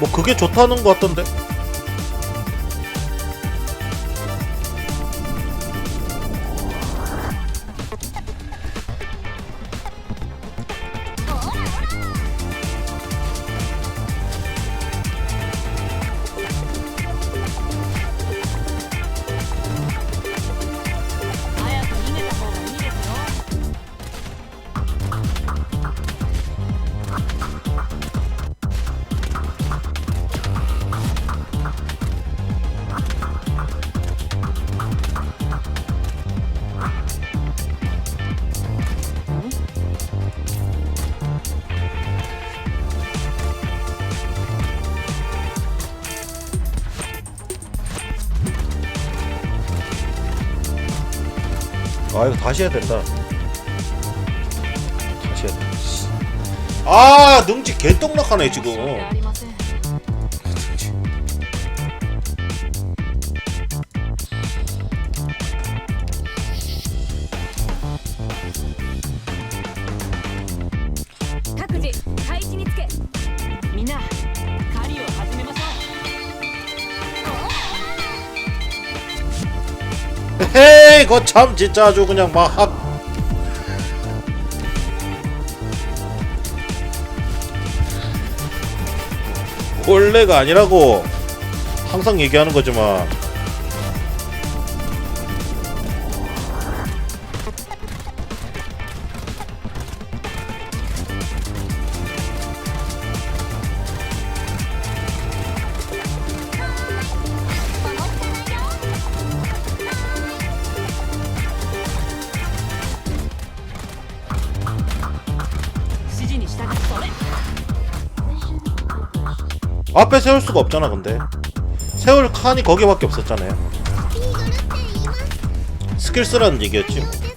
뭐 그게 좋다는 것 같던데 아 이거 다시 해야 된다. 다시 해야 된다 씨. 아 능지 개떡락하네 지금 이 거 참 진짜 아주 그냥 막 원래가 아니라고 항상 얘기하는 거지만 앞에 세울 수가 없잖아 근데. 세울 칸이 거기밖에 없었잖아요. 스킬 쓰라는 얘기였지 뭐.